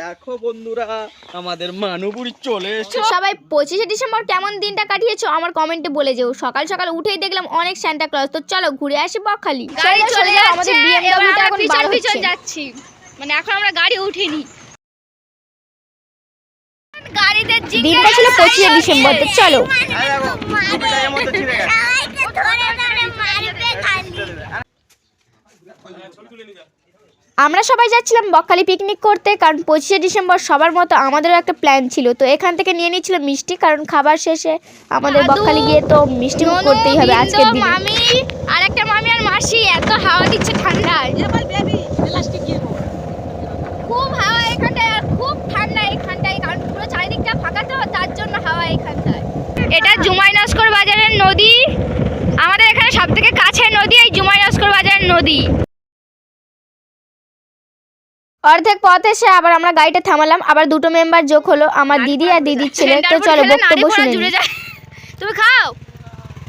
দেখো বন্ধুরা আমাদের মানুপুরি চলে এসেছে। সবাই পঁচিশে ডিসেম্বর কেমন দিনটা কাটিয়েছো? আমার কমেন্টে বলে যেও। সকাল সকাল উঠেই দেখলাম অনেক সান্টা ক্লজ তো চলো ঘুরে আসি বকখালি। গাড়ি চলে যাচ্ছে। আমাদের এবার বিএমডব্লিউটা এখন পিছন বার হচ্ছে। যাচ্ছি। মানে এখন আমরা গাড়ি উঠিনি। গাড়িতে দিনটা ছিল পঁচিশে ডিসেম্বর তো চলো। আমরা সবাই যাচ্ছিলাম বকখালি পিকনিক করতে কারণ পঁচিশে ডিসেম্বর সবার মতো আমাদেরও একটা প্ল্যান ছিল। তো এখান থেকে নিয়ে নিয়েছিল মিষ্টি কারণ খাবার শেষে আমাদের বকখালি গিয়ে তো মিষ্টি করতেই হবে আজকের দিনে। মামি আর একটা মামি আর মাসি এত হাওয়া দিচ্ছে ঠান্ডায়। খুব হাওয়া এখানটায় আর খুব ঠান্ডা এখানটায় কারণ পুরো চারিদিকটা ফাঁকা তো তার জন্য হাওয়া এখানটায়। এটা জুমাই নস্কর বাজারের নদী। আমাদের এখানে সব থেকে কাছের নদী এই জুমাই নস্কর বাজারের নদী। অর্ধেক পথ এসে আবার আমরা গাড়িটা থামালাম আবার দুটো মেম্বার যোগ হলো আমার দিদি আর দিদির ছেলে। তো চলো বক্তব্য শুনে তুমি খাও।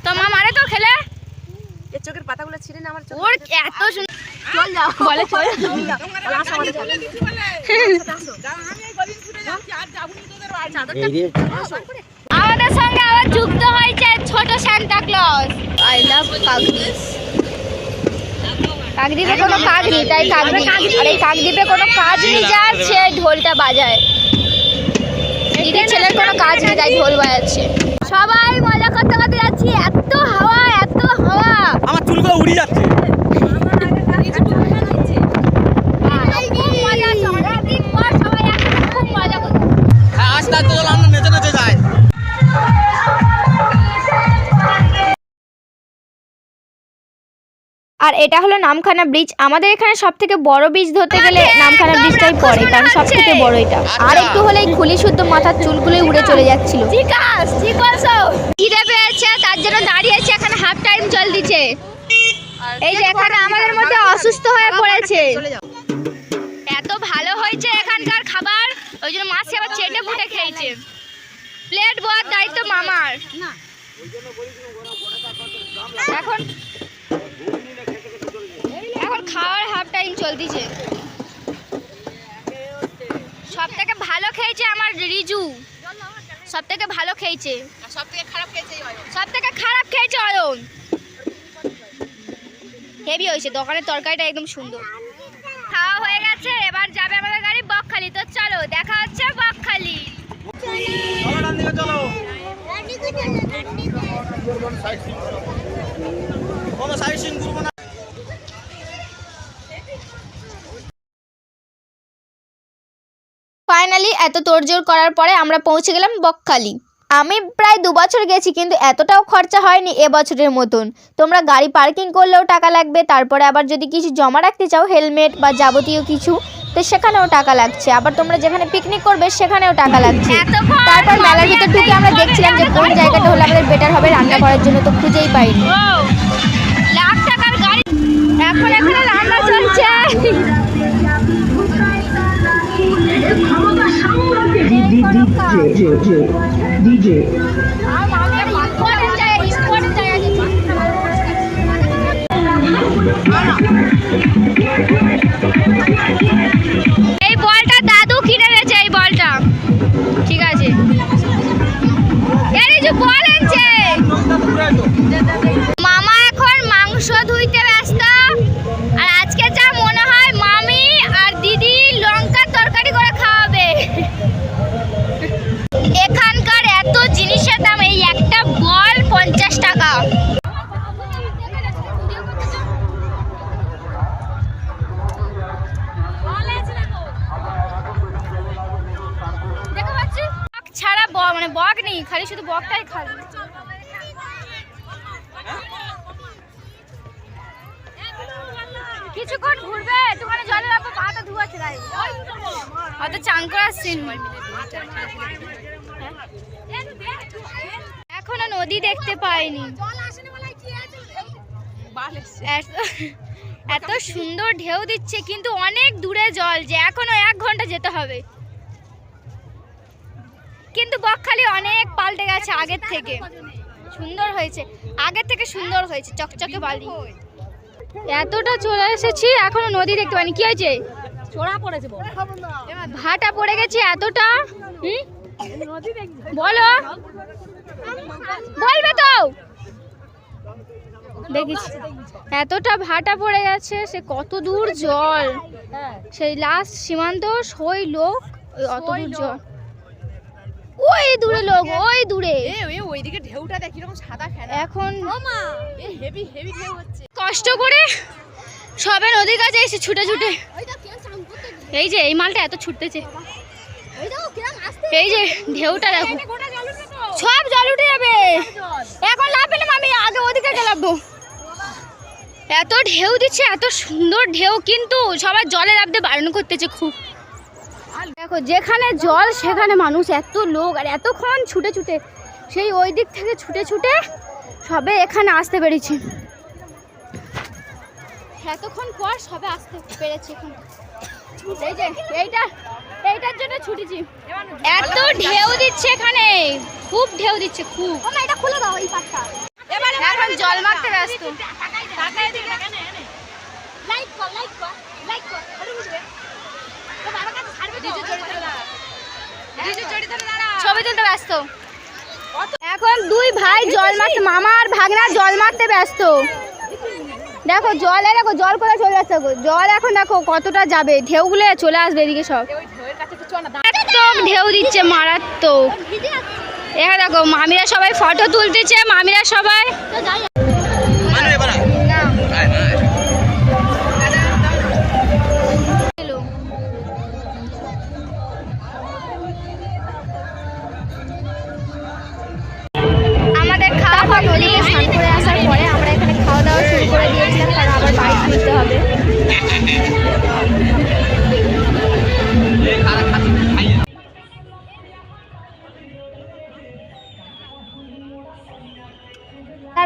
তো মা মারে তো খেলে। এর চোখের পাতাগুলো ছিঁড়ে না আমার চোখ ওর এত সুন্দর চল যাও। বলে চল। আসো আমাদের সঙ্গে আবার যুক্ত হয়েছে ছোট Santa Claus I love Kakdwip কাকদ্বীপে কোনো কাজ নেই, তাই কাকদ্বীপ। আর এই কাকদ্বীপে কোনো কাজ নেই যার সে ঢোলটা বাজায়। দিদির ছেলের কোনো কাজ নেই, তাই ঢোল বাজাচ্ছে। সবাই মজা করতে করতে যাচ্ছি, এত হাওয়া এত হাওয়া। আমার চুলগুলো উড়ে যাচ্ছে। এটা হলো নামখানা ব্রিজ। আমাদের এখানে সব থেকে বড় ব্রিজ ধরতে গেলে নামখানা ব্রিজটাই পড়ে কারণ সব থেকে বড় এটা। আর একটু হলেই খুলি শুদ্ধ মাথার চুলগুলোই উড়ে চলে যাচ্ছিল। ঠিক আছে ঠিক আছে খিদে পেয়েছে তার জন্য দাঁড়িয়েছে এখানে হাফ টাইম চল দিচ্ছে এই যে এখানে আমাদের মধ্যে অসুস্থ হয়ে পড়েছে। এত ভালো হয়েছে এখানকার খাবার ওই জন্য মাসি আবার চেটে ফুটে খেয়েছে। প্লেট বয়ার দায়িত্ব মামার। এখন খাওয়ার হাফ টাইম চলতিছে। সব থেকে ভালো খেয়েছে আমার রিজু। সব থেকে ভালো খেয়েছে। সব থেকে খারাপ খেয়েছে অয়ন। সব থেকে খারাপ খেয়েছে অয়ন। হেভি হয়েছে দোকানের তরকারিটা একদম সুন্দর। খাওয়া হয়ে গেছে এবার যাবে আমাদের গাড়ি বকখালি। তো চলো দেখা হচ্ছে বকখালি। চলো ডান দিকে চলো। কোনো সাইড সিন করব না। এত তোড়জোড় করার পরে আমরা পৌঁছে গেলাম বকখালি। আমি প্রায় দু বছর গেছি কিন্তু এতটাও খরচা হয়নি এবছরের মতন। তোমরা গাড়ি পার্কিং করলেও টাকা লাগবে তারপরে আবার যদি কিছু জমা রাখতে চাও হেলমেট বা যাবতীয় কিছু তো সেখানেও টাকা লাগছে। আবার তোমরা যেখানে পিকনিক করবে সেখানেও টাকা লাগছে। তারপর মেলার ভিতর ঢুকে আমরা দেখছিলাম যে কোন জায়গাটা হলে আমাদের বেটার হবে রান্না করার জন্য তো খুঁজেই পাইনি। এখন এখানে রান্না চলছে। Important DJ, DJ. জায়গা খালি শুধু বকটাই খালি। কিছুক্ষণ ঘুরবে, একটুখানি জলে রাখব পাটা ধুয়াচ্ছে তাই চান করার সিন এখনও নদী দেখতে পাইনি। এত সুন্দর ঢেউ দিচ্ছে, কিন্তু অনেক দূরে জল যে এখনও এক ঘণ্টা যেতে হবে। কিন্তু বকখালি অনেক পাল্টে গেছে আগের থেকে। সুন্দর হয়েছে। আগের থেকে সুন্দর হয়েছে চকচকে বালি। এতটা চলে এসেছি এখনও নদী দেখতে পাইনি। কি হয়েছে? চোরা পড়েছে ভাটা পড়ে গেছে এতটা? বলো। বলবে তো। দেখিস। এতটা ভাটা পড়ে গেছে সে কত দূর জল। সেই লাস্ট সীমান্ত সই লোক অত দূর জল। ওই দূরে লোক ওই দূরে। এ ওই ওইদিকে ঢেউটা দেখি রকম সাদা ফেনা। এখন এ হেভি হেভি ঢেউ হচ্ছে। কষ্ট করে সবে নদীর কাছে এসে ছুটে। ছুটে এই যে এই মালটা এত ছুটতেছে। এই যে ঢেউটা দেখো। সব জল উঠে যাবে। এখন লাভ পেলাম আমি আগে ওদিকে গেলাম এত ঢেউ দিচ্ছে এত সুন্দর ঢেউ কিন্তু সবাই জলে নামতে বারণ করতেছে খুব। দেখো যেখানে জল সেখানে মানুষ। এত লোক আর এতক্ষণ ছুটে ছুটে সেই ওই দিক থেকে ছুটে ছুটে সবে এখানে আসতে পেরেছি। এতক্ষণ পর সবে আসতে পেরেছি এখানে। এই যে এইটা এইটার জন্য ছুটেছি। এত ঢেউ দিচ্ছে এখানে। খুব ঢেউ দিচ্ছে খুব। এটা খুলে দাও এই পাটটা। এখন জল মারতে ব্যস্ত। ছবি তুলতে ব্যস্ত। এখন দুই ভাই জল মারতে মামা আর ভাগনা জল মারতে ব্যস্ত। দেখো জল দেখো জল কোথায় চলে আসছে? জল এখন দেখো কতটা যাবে। ঢেউগুলো চলে আসবে এদিকে সব। মারাত্মক ঢেউ দিচ্ছে মারাত্মক। এখানে দেখো মামিরা সবাই ফটো তুলতেছে মামিরা সবাই।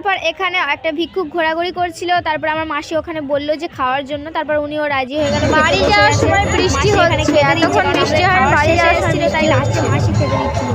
তারপর এখানে একটা ভিক্ষুক ঘোরাঘুরি করছিল তারপর আমার মাসি ওখানে বলল যে খাওয়ার জন্য তারপর উনিও রাজি হয়ে গেল। বাড়ি যাওয়ার সময় বৃষ্টি হচ্ছে এতক্ষণ বৃষ্টি হয় বাড়ি যাওয়ার সময় তাই লাস্টে মাসি খেতে দিচ্ছিল।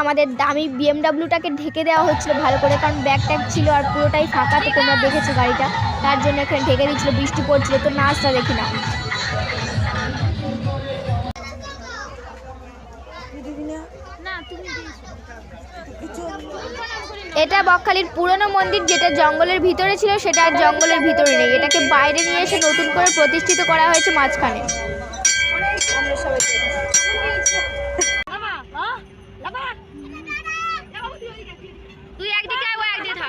আমাদের দামি বিএমডাব্লিউটাকে ঢেকে দেওয়া হচ্ছিল ভালো করে কারণ ব্যাগ ট্যাগ ছিল আর পুরোটাই ফাঁকা তো তোমরা দেখেছ গাড়িটা। তার জন্য এখানে ঢেকে দিচ্ছিল বৃষ্টি পড়ছিল তো নাচটা দেখি না। এটা বকখালির পুরনো মন্দির যেটা জঙ্গলের ভিতরে ছিল সেটা আর জঙ্গলের ভিতরে নেই। এটাকে বাইরে নিয়ে এসে নতুন করে প্রতিষ্ঠিত করা হয়েছে মাঝখানে তুই একদিকে আয় ও একদিকে থাক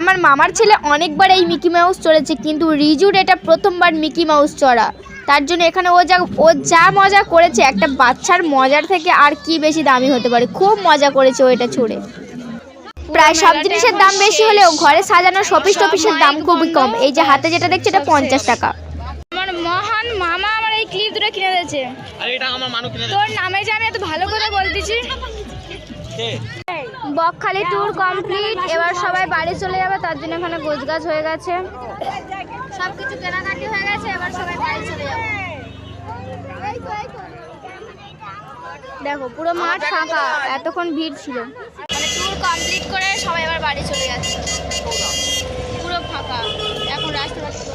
আমার মামার ছেলে অনেকবার এই মিকি মাউস চড়েছে কিন্তু রিজুর এটা প্রথমবার মিকি মাউস চড়া। তার জন্য এখানে ও যা ও যা মজা করেছে একটা বাচ্চার মজার থেকে আর কি বেশি দামি হতে পারে। খুব মজা করেছে ও এটা ছুড়ে প্রায় সব জিনিসের দাম বেশি হলেও ঘরে সাজানো শপিস টপিসের দাম খুবই কম। এই যে হাতে যেটা দেখছে এটা পঞ্চাশ টাকা। আমার মহান মামা আমার এই ক্লিপ দুটো কিনে দিয়েছে। আরে এটা আমার মানুষ কিনে তোর নামে যে আমি এত ভালো করে বলতেছি বকখালি ট্যুর কমপ্লিট এবার সবাই বাড়ি চলে যাবে তার জন্য এখানে গোছগাছ হয়ে গেছে। সব কিছু কেনাকাটি হয়ে গেছে এবার সবাই বাড়ি চলে যাবে। দেখো পুরো মাঠ ফাঁকা এতক্ষণ ভিড় ছিল। মানে ট্যুর কমপ্লিট করে সবাই এবার বাড়ি চলে যাচ্ছে। পুরো ফাঁকা এখন রাস্তা রাস্তা